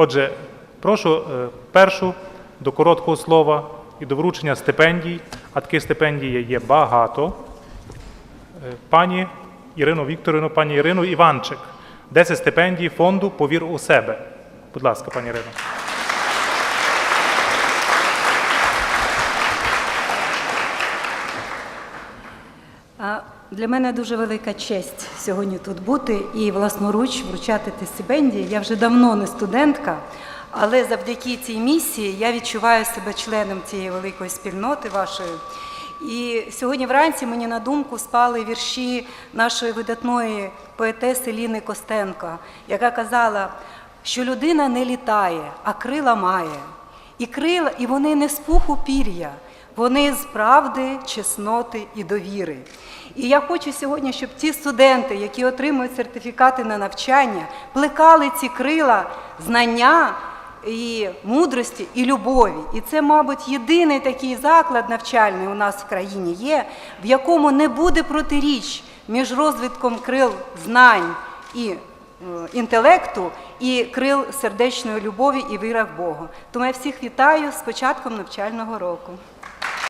Отже, прошу е, першу до короткого слова і до вручення стипендій, а таких стипендій є багато. Е, Пані Ірину Вікторівну, пані Ірину Іванчик. 10 стипендій фонду Повір у себе. Будь ласка, пані Ірино. Для мене дуже велика честь сьогодні тут бути і власноруч вручати ті стипендії. Я вже давно не студентка, але завдяки цій місії я відчуваю себе членом цієї великої спільноти вашої. І сьогодні вранці мені на думку спали вірші нашої видатної поетеси Ліни Костенко, яка казала, що людина не літає, а крила має. І крила, і вони не з пуху пір'я, вони з правди, чесноти і довіри. І я хочу сьогодні, щоб ті студенти, які отримують сертифікати на навчання, плекали ці крила знання і мудрості і любові. І це, мабуть, єдиний такий заклад навчальний у нас в країні є, в якому не буде протиріч між розвитком крил знань і е, інтелекту і крил сердечної любові і віра в Бога. Тому я всіх вітаю з початком навчального року.